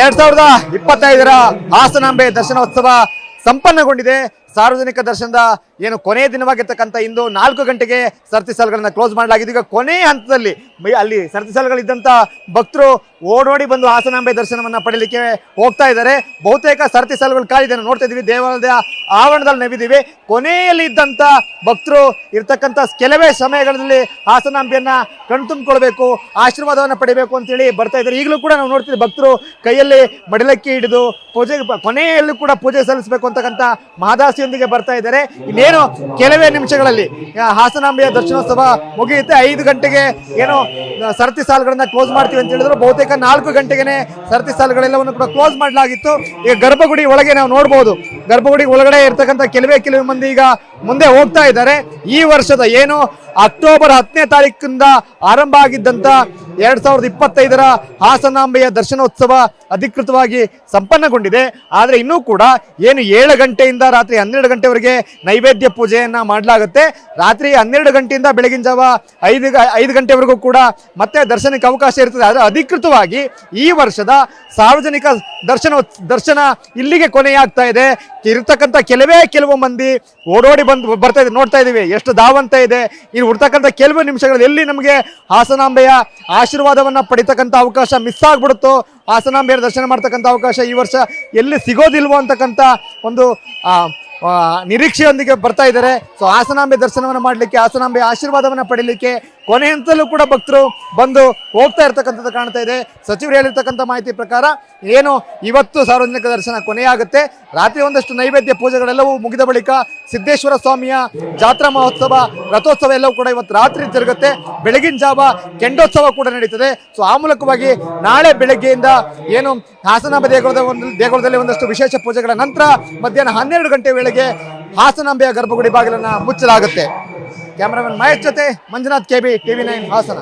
ಎರಡ್ ಸಾವಿರದ ಇಪ್ಪತ್ತೈದರ ಹಾಸನಾಂಬೆ ದರ್ಶನೋತ್ಸವ ಸಂಪನ್ನಗೊಂಡಿದೆ. ಸಾರ್ವಜನಿಕ ದರ್ಶನದ ಏನು ಕೊನೆಯ ದಿನವಾಗಿರ್ತಕ್ಕಂಥ ಇಂದು ನಾಲ್ಕು ಗಂಟೆಗೆ ಸರತಿ ಸಾಲುಗಳನ್ನು ಕ್ಲೋಸ್ ಮಾಡಲಾಗಿದೆ. ಈಗ ಕೊನೆಯ ಹಂತದಲ್ಲಿ ಅಲ್ಲಿ ಸರತಿ ಸಾಲುಗಳಿದ್ದಂಥ ಭಕ್ತರು ಓಡೋಡಿ ಬಂದು ಹಾಸನಾಂಬೆ ದರ್ಶನವನ್ನು ಪಡೀಲಿಕ್ಕೆ ಹೋಗ್ತಾ ಇದ್ದಾರೆ. ಬಹುತೇಕ ಸರತಿ ಸಾಲುಗಳು ಕಾಲಿದೆ ನೋಡ್ತಾ ಇದ್ದೀವಿ. ದೇವಾಲಯದ ಆವರಣದಲ್ಲಿ ನೆವಿದ್ದೀವಿ ಕೊನೆಯಲ್ಲಿ ಇದ್ದಂಥ ಭಕ್ತರು ಇರ್ತಕ್ಕಂಥ ಕೆಲವೇ ಸಮಯಗಳಲ್ಲಿ ಹಾಸನಾಂಬೆಯನ್ನು ಕಣ್ತುಂಬಿಕೊಳ್ಬೇಕು, ಆಶೀರ್ವಾದವನ್ನು ಪಡಿಬೇಕು ಅಂತೇಳಿ ಬರ್ತಾ ಇದ್ದಾರೆ. ಈಗಲೂ ಕೂಡ ನಾವು ನೋಡ್ತೀವಿ ಭಕ್ತರು ಕೈಯಲ್ಲಿ ಮಡಿಲಕ್ಕಿ ಹಿಡಿದು ಪೂಜೆ ಕೊನೆಯಲ್ಲೂ ಕೂಡ ಪೂಜೆ ಸಲ್ಲಿಸಬೇಕು ಅಂತಕ್ಕಂಥ ಮಹದಾಸಿಯೊಂದಿಗೆ ಬರ್ತಾ ಇದ್ದಾರೆ. ಇನ್ನೇನು ಕೆಲವೇ ನಿಮಿಷಗಳಲ್ಲಿ ಹಾಸನಾಂಬೆಯ ದರ್ಶನೋತ್ಸವ ಮುಗಿಯುತ್ತೆ. ಐದು ಗಂಟೆಗೆ ಏನು ಸರತಿ ಸಾಲುಗಳನ್ನ ಕ್ಲೋಸ್ ಮಾಡ್ತೀವಿ ಅಂತ ಹೇಳಿದ್ರು. ಬಹುತೇಕ ನಾಲ್ಕು ಗಂಟೆಗೆ ಸರತಿ ಸಾಲುಗಳೆಲ್ಲವನ್ನು ಕೂಡ ಕ್ಲೋಸ್ ಮಾಡಲಾಗಿತ್ತು. ಈಗ ಗರ್ಭಗುಡಿ ಒಳಗೆ ನಾವು ನೋಡ್ಬೋದು. ಗರ್ಭಗುಡಿ ಒಳಗಡೆ ಇರ್ತಕ್ಕಂಥ ಕೆಲವೇ ಕೆಲವು ಮಂದಿ ಈಗ ಮುಂದೆ ಹೋಗ್ತಾ ಇದ್ದಾರೆ. ಈ ವರ್ಷದ ಏನು ಅಕ್ಟೋಬರ್ ಹತ್ತನೇ ತಾರೀಕಿಂದ ಆರಂಭ ಆಗಿದ್ದಂತ ಎರಡ್ ಸಾವಿರದ ಇಪ್ಪತ್ತೈದರ ಹಾಸನಾಂಬೆಯ ದರ್ಶನೋತ್ಸವ ಅಧಿಕೃತವಾಗಿ ಸಂಪನ್ನಗೊಂಡಿದೆ. ಆದರೆ ಇನ್ನೂ ಕೂಡ ಏನು ಏಳು ಗಂಟೆಯಿಂದ ರಾತ್ರಿ ಹನ್ನೆರಡು ಗಂಟೆವರೆಗೆ ನೈವೇದ್ಯ ಪೂಜೆಯನ್ನ ಮಾಡಲಾಗುತ್ತೆ. ರಾತ್ರಿ ಹನ್ನೆರಡು ಗಂಟೆಯಿಂದ ಬೆಳಗಿನ ಜಾವ ಐದು ಐದು ಗಂಟೆವರೆಗೂ ಕೂಡ ಮತ್ತೆ ದರ್ಶನಕ್ಕೆ ಅವಕಾಶ ಇರ್ತದೆ. ಆದರೆ ಅಧಿಕೃತವಾಗಿ ಈ ವರ್ಷದ ಸಾರ್ವಜನಿಕ ದರ್ಶನ ದರ್ಶನ ಇಲ್ಲಿಗೆ ಕೊನೆಯಾಗ್ತಾ ಇದೆ. ಇರ್ತಕ್ಕಂಥ ಕೆಲವೇ ಕೆಲವು ಮಂದಿ ಓಡೋಡಿ ಬಂದು ಬರ್ತಾ ಇದೆ ನೋಡ್ತಾ ಇದ್ದೀವಿ. ಎಷ್ಟು ಧಾವಂತ ಇದೆ. ಇಲ್ಲಿ ಉಡ್ತಕ್ಕಂಥ ಕೆಲವು ನಿಮಿಷಗಳಲ್ಲಿ ಎಲ್ಲಿ ನಮಗೆ ಹಾಸನಾಂಬೆಯ ಆಶೀರ್ವಾದವನ್ನ ಪಡಿತಕ್ಕಂಥ ಅವಕಾಶ ಮಿಸ್ ಆಗ್ಬಿಡುತ್ತೋ ಹಾಸನಾಂಬೆಯ ದರ್ಶನ ಮಾಡ್ತಕ್ಕಂಥ ಅವಕಾಶ ಈ ವರ್ಷ ಎಲ್ಲಿ ಸಿಗೋದಿಲ್ವೋ ಅಂತಕ್ಕಂಥ ಒಂದು ನಿರೀಕ್ಷೆಯೊಂದಿಗೆ ಬರ್ತಾ ಇದ್ದಾರೆ. ಸೊ ಹಾಸನಾಂಬೆ ದರ್ಶನವನ್ನು ಮಾಡಲಿಕ್ಕೆ, ಹಾಸನಾಂಬೆ ಆಶೀರ್ವಾದವನ್ನು ಪಡೀಲಿಕ್ಕೆ ಕೊನೆ ಹಂತದಲ್ಲೂ ಕೂಡ ಭಕ್ತರು ಬಂದು ಹೋಗ್ತಾ ಇರ್ತಕ್ಕಂಥದ್ದು ಕಾಣ್ತಾ ಇದೆ. ಸಚಿವರು ಹೇಳಿರ್ತಕ್ಕಂಥ ಮಾಹಿತಿ ಪ್ರಕಾರ ಏನು ಇವತ್ತು ಸಾರ್ವಜನಿಕ ದರ್ಶನ ಕೊನೆಯಾಗುತ್ತೆ. ರಾತ್ರಿ ಒಂದಷ್ಟು ನೈವೇದ್ಯ ಪೂಜೆಗಳೆಲ್ಲವೂ ಮುಗಿದ ಬಳಿಕ ಸಿದ್ದೇಶ್ವರ ಸ್ವಾಮಿಯ ಜಾತ್ರಾ ಮಹೋತ್ಸವ, ರಥೋತ್ಸವ ಎಲ್ಲವೂ ಕೂಡ ಇವತ್ತು ರಾತ್ರಿ ಜರುಗುತ್ತೆ. ಬೆಳಗಿನ ಜಾವ ಕೆಂಡೋತ್ಸವ ಕೂಡ ನಡೀತದೆ. ಸೊ ಆ ಮೂಲಕವಾಗಿ ನಾಳೆ ಬೆಳಗ್ಗೆಯಿಂದ ಏನು ಹಾಸನಾಂಬ ದೇಗುಲದ ಒಂದು, ದೇಗುಲದಲ್ಲಿ ಒಂದಷ್ಟು ವಿಶೇಷ ಪೂಜೆಗಳ ನಂತರ ಮಧ್ಯಾಹ್ನ ಹನ್ನೆರಡು ಗಂಟೆ ವೇಳೆಗೆ ಹಾಸನಾಂಬೆಯ ಗರ್ಭಗುಡಿ ಬಾಗಿಲನ್ನು ಮುಚ್ಚಲಾಗುತ್ತೆ. ಕ್ಯಾಮರಾಮನ್ ಮಹೇಶ್ ಜೊತೆ Manjunath KB TV nine Hassan